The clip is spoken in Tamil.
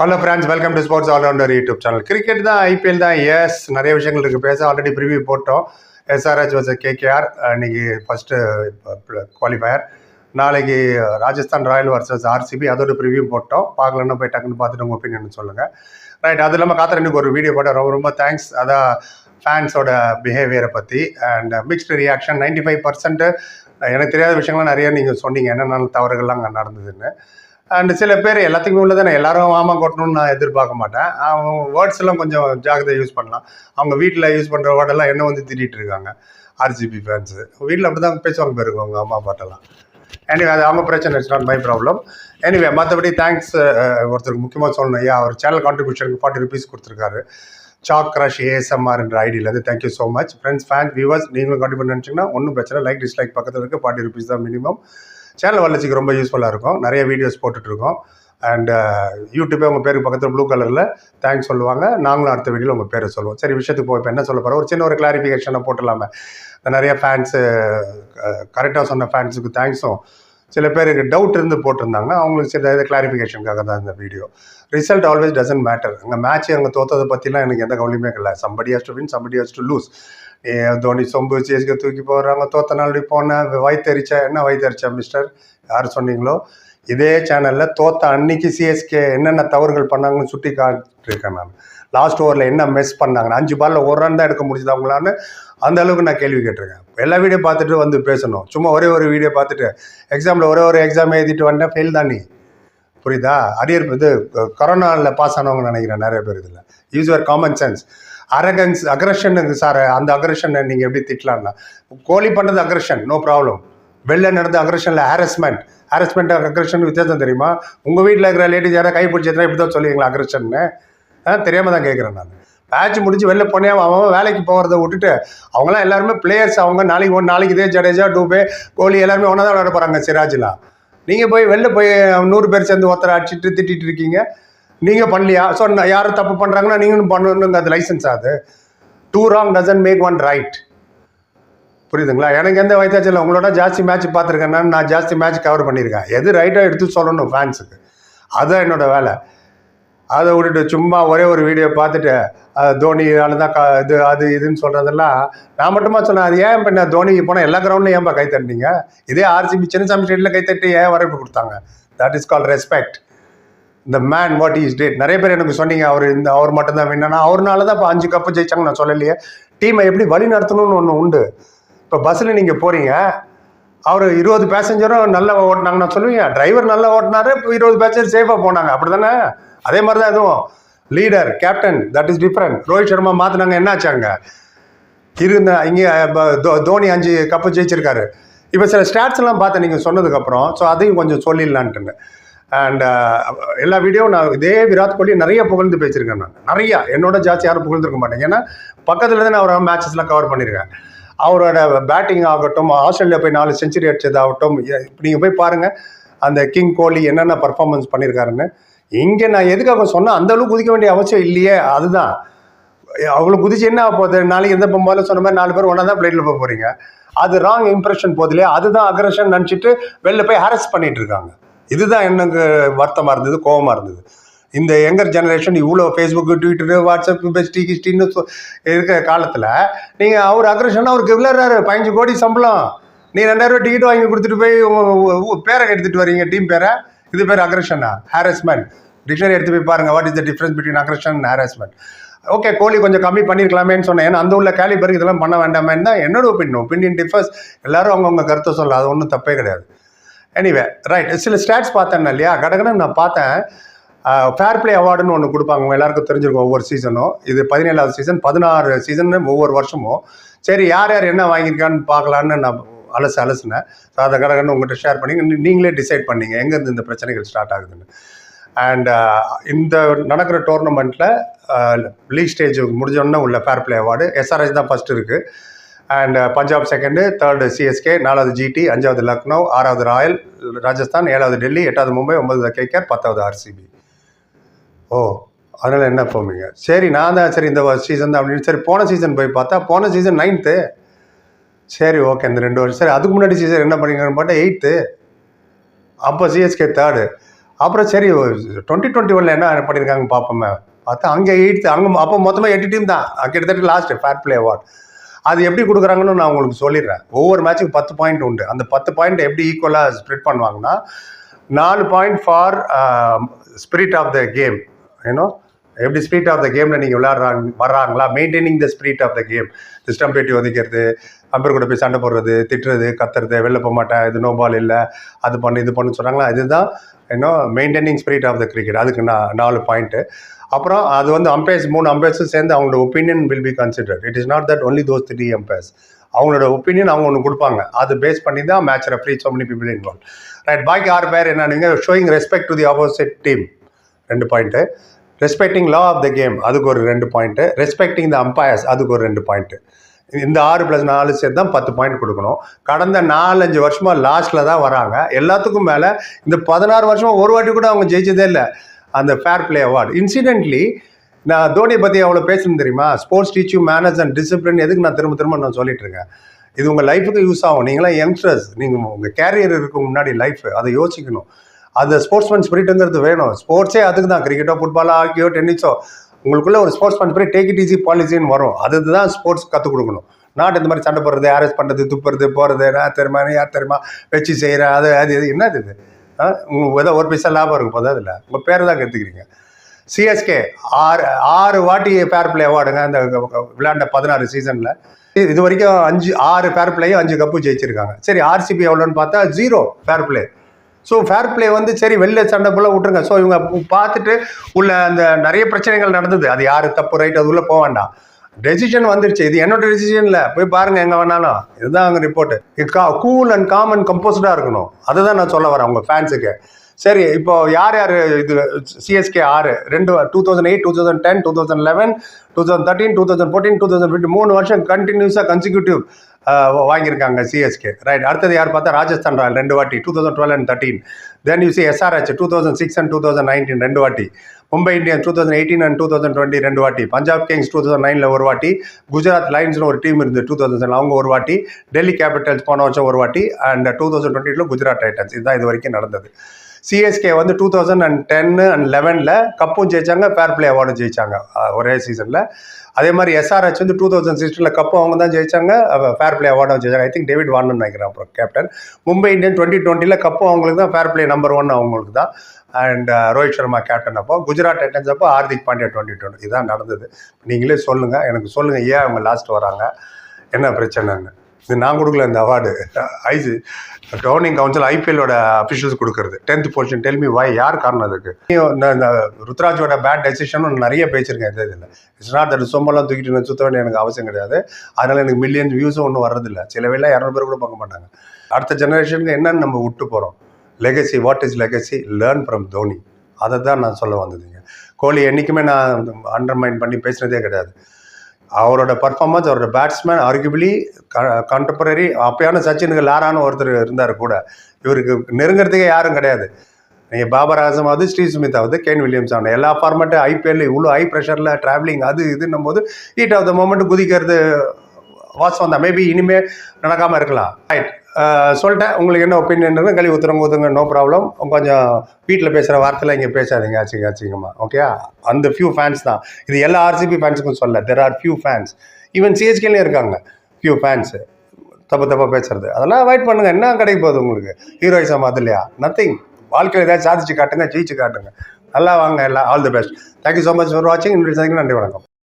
Hello friends welcome to sports allrounder YouTube channel cricket தான் ஐபிஎல் தான் எஸ் நிறைய விஷயங்கள் இருக்குது பேச ஆல்ரெடி ப்ரிவியூ போட்டோம். எஸ்ஆர்ஹெச் வச்ச கேகேஆர் இன்னைக்கு ஃபஸ்ட்டு குவாலிஃபயர் நாளைக்கு ராஜஸ்தான் ராயல் வர்சஸ் ஆர்சிபி அதோட ப்ரிவியூ போட்டோம். பார்க்கலன்னா போய் டக்குன்னு பார்த்துட்டு உங்கள் ஒப்பீனியன் சொல்லுங்கள் ரைட் அது இல்லாமல் காத்திர இன்னைக்கு ஒரு வீடியோ போட்டேன் ரொம்ப ரொம்ப தேங்க்ஸ் அதான் ஃபேன்ஸோட பிஹேவியரை பற்றி and mixed reaction ninety five percent எனக்கு தெரியாத விஷயங்கள்லாம் நிறைய நீங்கள் சொன்னீங்க. என்னென்ன தவறுகள்லாம் அங்கே நடந்ததுன்னு. அண்ட் சில பேர் எல்லாத்துக்குமே உள்ளதான? எல்லாரும் ஆமா கொட்டணும்னு நான் எதிர்பார்க்க மாட்டேன். அவங்க வேர்ட்ஸ் எல்லாம் கொஞ்சம் ஜாக்கிரதை யூஸ் பண்ணலாம். அவங்க வீட்டில் யூஸ் பண்ணுற வேர்டெல்லாம் என்ன வந்து திட்டிகிட்டு இருக்காங்க? ஆர்ஜிபி ஃபேன்ஸு வீட்டில் அப்படி தான் பேசுவாங்க பேருக்கு அவங்க அம்மா பாட்டெல்லாம். எனிவே அது அவங்க பிரச்சனை. It's not my problem anyway மற்றபடி தேங்க்ஸ் ஒருத்தருக்கு முக்கியமாக சொல்லணும். ஐயா அவர் சேனல் கான்ட்ரிபியூஷனுக்கு ஃபார்ட்டி ருபீஸ் கொடுத்துருக்காரு. சாக் கிரஷ் ஏஎஸ்எம்ஆர்ன்ற ஐடியிலேருந்து thank you so much friends fan viewers நீங்களும் கான்ட்ரிபியூட் நினச்சிங்கன்னா ஒன்றும் பிரச்சனை லைக் டிஸ்லைக் பக்கத்தில் இருக்குது ஃபார்ட்டி ருபீஸ் தான் மினிமம் சேனல் வளர்ச்சிக்கு ரொம்ப யூஸ்ஃபுல்லாக இருக்கும். நிறைய வீடியோஸ் போட்டுட்ருக்கோம். அண்டு யூடியூப்பே உங்கள் பேருக்கு பக்கத்தில் ப்ளூ கலரில் தேங்க்ஸ் சொல்லுவாங்க. நாங்களும் அடுத்த வீடியோவில் உங்கள் பேரை சொல்லுவோம். சரி விஷயத்துக்கு போய் இப்போ என்ன சொல்ல போகிறோம் ஒரு சின்ன ஒரு கிளாரிஃபிகேஷனை போட்டுடலாமே. நிறைய ஃபேன்ஸு கரெக்டாக uh, சொன்ன ஃபேன்ஸுக்கு தேங்க்ஸும் சில பேருக்கு டவுட் இருந்து போட்டிருந்தாங்க அவங்களுக்கு சில இது கிளாரிஃபிகேஷனுக்காக தான் இந்த video result always doesn't matter அங்கே மேட்ச் அங்கே தோத்ததை பற்றிலாம் எனக்கு எந்த கவலையுமே இல்லை somebody has to win somebody has to lose Dhoni சொம்பு சிஎஸ்கே தூக்கி போடுறாங்க. தோத்த நாள் போனேன் வயிற்றுச்ச என்ன வயிற்றுச்சா மிஸ்டர் யார் சொன்னீங்களோ? இதே சேனலில் தோத்த அன்னைக்கு சிஎஸ்கே என்னென்ன தவறுகள் பண்ணாங்கன்னு சுட்டி காட்டிருக்கேன் நான். லாஸ்ட் ஓவரில் என்ன மிஸ் பண்ணாங்க? அஞ்சு பாலில் ஒரு ரன் தான் எடுக்க முடிஞ்சது அவங்களான்னு அந்த அளவுக்கு நான் கேள்வி கேட்டிருக்கேன். எல்லா வீடியோ பார்த்துட்டு வந்து பேசணும். சும்மா ஒரே ஒரு வீடியோ பார்த்துட்டு எக்ஸாமில் ஒரே ஒரு எக்ஸாம் எழுதிட்டு வந்தேன் ஃபெயில் தான் நீ. புரியுதா? அரியர் இது கொரோனாவில் பாஸ் ஆனவங்க நினைக்கிறேன் நிறைய பேர் இதில். Use your common sense arrogance aggression sir அந்த அக்ரஷனை நீங்கள் எப்படி திட்டலாம்னா கோழி பண்ணது அக்ரஷன் நோ ப்ராப்ளம் வெளில நடந்த அக்ரஷனில் ஹாரஸ்மெண்ட் ஹாரஸ்மெண்ட் அக்ரஷன் வித்தியாசம் தெரியுமா? உங்கள் வீட்டில் இருக்கிற லேடிஸ் யாராவது கை பிடிச்சதுனா இப்படி தான் சொல்லுவீங்களா அக்ரஷன்னு ஆ தெரியாமல் தான் கேட்குறேன் நான். மேட்ச் முடிச்சு வெளில போனே அவன் வேலைக்கு போகிறத விட்டுட்டு அவங்களாம் எல்லாருமே பிளேயர்ஸ் அவங்க நாளைக்கு ஒன் நாளைக்கு இதே ஜடேஜா டூபே கோலி எல்லாருமே ஒன்றா தான் விளையாட போகிறாங்க சிராஜ்லாம். நீங்கள் போய் வெளில போய் நூறு பேர் சேர்ந்து ஒருத்தரை அடிச்சுட்டு திட்டிட்டு இருக்கீங்க. நீங்கள் பண்ணலையா? ஸோ யாரும் தப்பு பண்ணுறாங்கன்னா நீங்களும் பண்ணணுங்க அது லைசன்ஸ் அது. Two wrong doesn't make one right புரியுதுங்களா? எனக்கு எந்த வயதாச்சும் இல்லை. உங்களோட ஜாஸ்தி மேட்ச் பார்த்துருக்கேன்னா நான் ஜாஸ்தி மேட்ச் கவர் பண்ணியிருக்கேன். எது ரைட்டாக எடுத்து சொல்லணும் ஃபேன்ஸுக்கு அதுதான் என்னோட வேலை. அதை விட்டுட்டு சும்மா ஒரே ஒரு வீடியோ பார்த்துட்டு அது தோனியால தான் க இது அது இதுன்னு சொல்கிறதெல்லாம் நான் மட்டுமா சொன்னேன். அது ஏன் இப்போ நான் தோனிக்கு போனால் எல்லா கிரவுண்ட்லையும் ஏன்பா கை தட்டினீங்க இதே ஆர்சிபி சின்னசாமி ஸ்டேட்டில் கை தட்டி ஏன் வரவேற்பு கொடுத்தாங்க? தட் இஸ் கால் ரெஸ்பெக்ட் இந்த மேன் வாட் இஸ் டேட் நிறைய பேர் எனக்கு சொன்னீங்க அவர் இந்த அவர் மட்டும்தான் வின்னா அவர்னால தான் இப்போ அஞ்சு கப்பு ஜெயிச்சாங்க நான் சொல்லலையே. டீமை எப்படி வழி நடத்தணும்னு ஒன்று உண்டு. இப்போ பஸ்ஸில் நீங்கள் போகிறீங்க அவர் இருபது பேசஞ்சரும் நல்லா ஓட்டினாங்க நான் சொல்லுவீங்க டிரைவர் நல்லா ஓட்டினாரு இப்போ இருபது பேசஞ்சர் சேஃபாக போனாங்க. அப்படி தானே அதே மாதிரி தான் எதுவும் leader captain that is different Rohit Sharma மாற்றினாங்க என்னாச்சாங்க இருந்த இங்கே தோனி அஞ்சு கப்பு ஜெயிச்சிருக்காரு. இப்போ சில ஸ்டாட்ஸ் எல்லாம் பார்த்தேன் நீங்கள் சொன்னதுக்கப்புறம் ஸோ அதையும் கொஞ்சம் சொல்லிடலான்ட்டுன்னு. அண்ட் uh, எல்லா வீடியோவும் நான் இதே விராட் கோலி நிறைய புகழ்ந்து பேசியிருக்கேன் நான். நிறையா. என்னோட ஜாஸ்தி யாரும் புகழ்ந்துருக்க மாட்டேங்க ஏன்னா பக்கத்தில் தான் நான் அவர் மேட்சஸ்லாம் கவர் பண்ணியிருக்கேன். அவரோட பேட்டிங் ஆகட்டும் ஆஸ்திரேலியா போய் நாலு செஞ்சுரி அடிச்சதாகட்டும் நீங்கள் போய் பாருங்கள் அந்த கிங் கோலி என்னென்ன பர்ஃபார்மன்ஸ் பண்ணியிருக்காருன்னு. இங்கே நான் எதுக்காக சொன்னால் அந்த அளவுக்கு குதிக்க வேண்டிய அவசியம் இல்லையே அதுதான். அவ்வளோ குதிச்சு என்ன ஆக போகுது? நாளைக்கு எந்த பொம்பாலும் சொன்ன மாதிரி நாலு பேர் ஒன்றா தான் பிளேட்டில் போக போகிறீங்க அது ராங் இம்ப்ரெஷன் போதில்லையே அதுதான் அக்ரஷன் நினச்சிட்டு வெளில போய் ஹாரஸ் பண்ணிகிட்டு இருக்காங்க. இதுதான் எனக்கு வருத்தமாக இருந்தது கோபமாக இருந்தது. இந்த யங்கர் ஜெனரேஷன் இவ்வளோ ஃபேஸ்புக்கு ட்விட்டரு வாட்ஸ்அப் பெஸ்டி கிஸ்டின்னு இருக்கிற காலத்தில் நீங்கள் அவர் அக்ரஷன் அவருக்கு விளையாடுறாரு பதினஞ்சு கோடி சம்பளம். நீ ரெண்டாயிரம் டிக்கெட் வாங்கி கொடுத்துட்டு போய் உங்கள் பேரை எடுத்துகிட்டு வரீங்க டீம் பேரை. இது பேர் அக்ரஷனா ஹாரஸ்மெண்ட் டிக்ஷனரி எடுத்து போய் பாருங்கள் what is the difference between aggression and harassment okay Kohli கொஞ்சம் கம்மி பண்ணியிருக்கலாமேன்னு சொன்னேன். ஏன்னா அந்த உள்ள கேலிபருக்கு இதெல்லாம் பண்ண வேண்டாமேன்னு தான் என்னோட ஒப்பீனியன் ஒப்பீனியன் டிஃபர்ஸ் எல்லாரும் அவங்கவுங்க கருத்தை சொல்ல அது ஒன்றும் தப்பே கிடையாது. எனிவே ரைட் சில ஸ்டாட்ஸ் பார்த்தேன் இல்லையா? கடகடன்னு நான் பார்த்தேன். ஃபேர் பிளே அவார்டுன்னு ஒன்று கொடுப்பாங்க. எல்லாருக்கும் தெரிஞ்சிருக்கும் ஒவ்வொரு சீசனும் இது பதினேழாவது சீசன் பதினாறு சீசன் ஒவ்வொரு வருஷமும். சரி யார் யார் என்ன வாங்கியிருக்கான்னு பார்க்கலான்னு நான் அலசு அலசுனேன். ஸோ அதை கடகடன்னு உங்கள்கிட்ட ஷேர் பண்ணி நீங்களே டிசைட் பண்ணீங்க. எங்கேருந்து இந்த பிரச்சனைகள் ஸ்டார்ட் ஆகுதுன்னு. அண்ட் இந்த நடக்கிற டோர்னமெண்ட்டில் லீக் ஸ்டேஜ் முடிஞ்சோடனே உள்ள ஃபேர் பிளே அவார்டு எஸ்ஆர்எஸ் தான் ஃபஸ்ட் இருக்குது and Punjab second third CSK நாலாவது ஜிடி அஞ்சாவது லக்னோ ஆறாவது ராயல் ராஜஸ்தான் ஏழாவது டெல்லி எட்டாவது மும்பை ஒன்பதாவது கேகேஆர் பத்தாவது ஆர்சிபி ஓ அதனால் என்ன போவீங்க? சரி நான் தான் சரி இந்த சீசன் தான் அப்படின்னு சரி போன சீசன் போய் பார்த்தா போன சீசன் நைன்த்து சரி ஓகே இந்த ரெண்டு வருஷம். சரி அதுக்கு முன்னாடி சீசன் என்ன பண்ணிங்கன்னு பார்த்தா எயித்து அப்போ சிஎஸ்கே தேர்டு அப்புறம் சரி டுவெண்ட்டி டுவெண்ட்டி ஒனில் என்ன பண்ணியிருக்காங்க பார்ப்போமே. பார்த்தா அங்கே எயிட் அங்கே அப்போ மொத்தமாக எட்டு டீம் தான். கிட்டத்தட்ட லாஸ்ட்டு ஃபேர் பிளே அவார்ட் அது எப்படி கொடுக்குறாங்கன்னு நான் உங்களுக்கு சொல்லிடுறேன். ஒவ்வொரு மேட்ச்சுக்கு பத்து பாயிண்ட் உண்டு. அந்த பத்து பாயிண்ட் எப்படி ஈக்குவலாக ஸ்ப்ரெட் பண்ணுவாங்கன்னா நாலு point for spirit of the game ஏன்னோ எப்படி ஸ்பிரிட் ஆஃப் த கேமில் நீங்கள் விளையாடுறாங்க வர்றாங்களா? Maintaining the spirit of the game system பேட்டி ஒதுக்கிறது அம்பர் கூட போய் சண்டை போடுறது திட்டுறது கத்துறது வெளில போக மாட்டேன் இது நோ பால் இல்லை அது பண்ணு இது பண்ணு சொல்கிறாங்களா இதுதான் இன்னும் maintaining spirit of the cricket அதுக்கு நான் நாலு பாயிண்ட்டு அப்புறம் அது வந்து அம்பையர்ஸ் மூணு அம்பையர்ஸும் சேர்ந்து அவங்களோட opinion will be consider it is not that only those three umpires அவங்களோட ஒப்பீனியன் அவங்க ஒன்று கொடுப்பாங்க. அது பேஸ் பண்ணி தான் match referee so many people involve right பாக்கி ஆறு பேர் என்ன நீங்கள் showing respect to the opposite team ரெண்டு point respecting law of the game அதுக்கு ஒரு ரெண்டு பாயிண்ட்டு ரெஸ்பெக்டிங் த அம்பையர்ஸ் அதுக்கு ஒரு ரெண்டு பாயிண்ட்டு இந்த ஆறு ப்ளஸ் நாலு சேர்த்து தான் பத்து பாயிண்ட் கொடுக்கணும். கடந்த நாலஞ்சு வருஷமாக லாஸ்ட்டில் தான் வராங்க. எல்லாத்துக்கும் மேலே இந்த பதினாறு வருஷமாக ஒரு வாட்டி கூட அவங்க ஜெயிச்சதே இல்லை. அந்த ஃபேர் பிளே அவார்டு இன்சிடென்ட்லி நான் தோனியை பற்றி அவ்வளோ பேசணும் தெரியுமா? Sports teaching manage and discipline எதுக்கு நான் திரும்ப திரும்ப நான் சொல்லிட்டு இருக்கேன்? இது உங்கள் லைஃபுக்கு யூஸ் ஆகும். நீங்களாம் யங்ஸ்டர்ஸ் நீங்கள் உங்கள் கேரியர் இருக்கு முன்னாடி லைஃப் அதை யோசிக்கணும். அது ஸ்போர்ட்ஸ்மேன் ஸ்பிரிட்டுங்கிறது வேணும். ஸ்போர்ட்ஸே அதுக்கு தான். கிரிக்கெட்டோ ஃபுட்பாலோ ஹாக்கியோ டென்னிஸோ உங்களுக்குள்ள ஒரு sportsman spirit take it easy பாலிசின்னு வரும். அதுதான் ஸ்போர்ட்ஸ் கற்றுக் கொடுக்கணும். நாட் இந்த மாதிரி சண்டை போடுறது அரெஸ்ட் பண்ணுறது துப்புறது போகிறது நான் தெரியுமா யார் தெரியுமா வச்சு செய்கிறேன் அது அது என்னது இது? உங்களுக்கு ஏதோ ஒரு பைசா லாபம் இருக்கும் போதும் அதில். உங்கள் பேரை தான் கற்றுக்கிறீங்க சிஎஸ்கே ஆறு ஆறு வாட்டி ஃபேர் பிளே அவார்டுங்க அந்த விளையாண்ட பதினாறு சீசனில் இது வரைக்கும் அஞ்சு ஆறு ஃபேர் பிளேயும் அஞ்சு கப்பு ஜெயிச்சிருக்காங்க. சரி ஆர்சிபி எவ்வளோன்னு பார்த்தா zero fair play so fair play வந்து சரி வெளில சண்டை போல விட்டுருங்க. ஸோ இவங்க பார்த்துட்டு உள்ள அந்த நிறைய பிரச்சனைகள் நடந்தது. அது யார் தப்பு ரைட் அது உள்ளே போக வேண்டாம். டெசிஷன் வந்துருச்சு. இது என்னோட டெசிஷன்ல போய் பாருங்க எங்கே வேணாலும். இதுதான் அங்கே இது கா கூல் அண்ட் காம் அண்ட் இருக்கணும். அதை தான் நான் சொல்ல வரேன் உங்க ஃபேன்ஸுக்கு சரி இப்போ யார் யார் இது சிஎஸ்கே ஆறு ரெண்டு two thousand eight two thousand ten two thousand eleven two thousand thirteen two thousand fourteen two thousand fifty மூணு வருஷம் கண்டினியூஸாக கன்சிக்யூட்டிவ் வாங்கியிருக்காங்க சிஎஸ்கே ரைட் அடுத்தது யார் பார்த்தா ராஜஸ்தான் ராயல் ரெண்டு வாட்டி two thousand twelve and thirteen then you see SRH two thousand six and two thousand nineteen ரெண்டு வாட்டி. Mumbai Indians two thousand eighteen and two thousand twenty ரெண்டு வாட்டி. பஞ்சாப் கிங்ஸ் டூ தௌசண்ட் நைனில் ஒரு வாட்டி. குஜராத் லைன்ஸ்னு ஒரு டீம் இருந்து டூ தௌசண்ட் அவங்க ஒரு வாட்டி. டெல்லி கேபிட்டல்ஸ் போன வருஷம் ஒரு வாட்டி. அண்ட் டூ தௌசண்ட் டுவெண்ட்டியில் குஜராத் டைட்டன்ஸ். இதுதான் இது வரைக்கும் நடந்தது. சிஎஸ்கே வந்து two thousand and ten and லெவனில் கப்பும் ஜெயிச்சாங்க ஃபேர் பிளே அவார்டும் ஜெயிச்சாங்க ஒரே சீசனில் அதே மாதிரி எஸ்ஆர்ஹெச் வந்து டூ தௌசண்ட் சிக்ஸ்டீனில் கப்பும் அவங்க தான் ஜெயிச்சாங்க ஃபேர் பிளே அவார்டும் ஜெயிச்சாங்க. ஐ திங்க் டேவிட் வார்னன் நினைக்கிறேன் அப்புறம் கேப்டன் மும்பை இந்தியன் டுவெண்ட்டி டுவெண்ட்டியில் கப்பும் அவங்களுக்கு தான் ஃபேர் பிளே நம்பர் ஒன் அவங்களுக்கு தான். அண்ட் ரோஹித் சர்மா கேப்டன் அப்போ குஜராத் டைட்டன்ஸ் அப்போ ஹார்திக் பாண்டியா டுவெண்ட்டி டுவெண்ட்டி இதான் நடந்தது. நீங்களே சொல்லுங்கள் எனக்கு சொல்லுங்கள் ஏன் அவங்க லாஸ்ட் வராங்க என்ன பிரச்சனைன்னு. இது நான் கொடுக்கல இந்த அவார்டு ஐசி கவர்னிங் கவுன்சில் ஐபிஎல்லோட அஃபிஷியல்ஸ் கொடுக்குறது. Tenth position tell me why காரணம் அதுக்கு? இந்த இந்த ருத்ராஜோட பேட் டெசிஷனும் நிறைய பேசியிருக்கேன் இந்த இதில். இட்ஸ் நாட் தட் சொம்பெல்லாம் தூக்கிட்டு நான் சுத்த வேண்டிய எனக்கு அவசியம் கிடையாது. அதனால் எனக்கு மில்லியன் வியூஸும் ஒன்றும் வர்றதில்ல. சில வேலை இரநூறு பேர் கூட பார்க்க மாட்டாங்க. அடுத்த ஜெனரேஷனுக்கு என்னன்னு நம்ம விட்டு போகிறோம் legacy what is legacy learn from Dhoni அதை தான் நான் சொல்ல வந்ததுங்க. கோலி என்றைக்குமே நான் அண்டர்மைன் பண்ணி பேசினதே கிடையாது. அவரோட பர்ஃபார்மன்ஸ் அவரோட பேட்ஸ்மேன் ஆர்கியூபிளி கண்டெம்பரரி அப்பயான சச்சினுக்கு லாரான்னு ஒருத்தர் இருந்தார் கூட. இவருக்கு நெருங்கிறதுக்கே யாரும் கிடையாது. நீங்கள் பாபர் ஆசமாவது ஸ்ரீ சுமித்தாவது கேன் வில்லியம்ஸ் ஆகணும் எல்லா ஃபார்மேட்டும் ஐபிஎல் இவ்வளோ ஹை ப்ரெஷரில் ட்ராவலிங் அது இதுன்னும் போது ஹீட் ஆஃப் த மூமெண்ட் குதிக்கிறது வாசம் தான் மேபி இனிமேல் நடக்காமல் இருக்கலாம். ரைட் சொல்லிட்டேன். உங்களுக்கு என்ன ஒப்பீனியன் கழி ஊற்றுறவங்க ஊற்றுங்க நோ ப்ராப்ளம் கொஞ்சம் வீட்டில் பேசுகிற வார்த்தையில் இங்கே பேசாதீங்க. ஆச்சுங்க ஆச்சுங்கம்மா. ஓகே அந்த ஃபியூ ஃபேன்ஸ் தான். இது எல்லா ஆர்சிபி ஃபேன்ஸுக்கும் சொல்ல. There are few fans even சிஎஸ்கேலையும் இருக்காங்க. ஃபியூ ஃபேன்ஸு தப்பு தப்பாக பேசுறது. அதெல்லாம் அவாய்ட் பண்ணுங்கள் என்ன கிடைக்க போகுது உங்களுக்கு? ஹீரோயிசம் அது இல்லையா? நத்திங் வாழ்க்கையில் ஏதாவது சாதிச்சு காட்டுங்க ஜெயிச்சு காட்டுங்க. நல்லா வாங்க எல்லாம் all the best thank you so much for வாட்சிங் நன்றி வணக்கம்.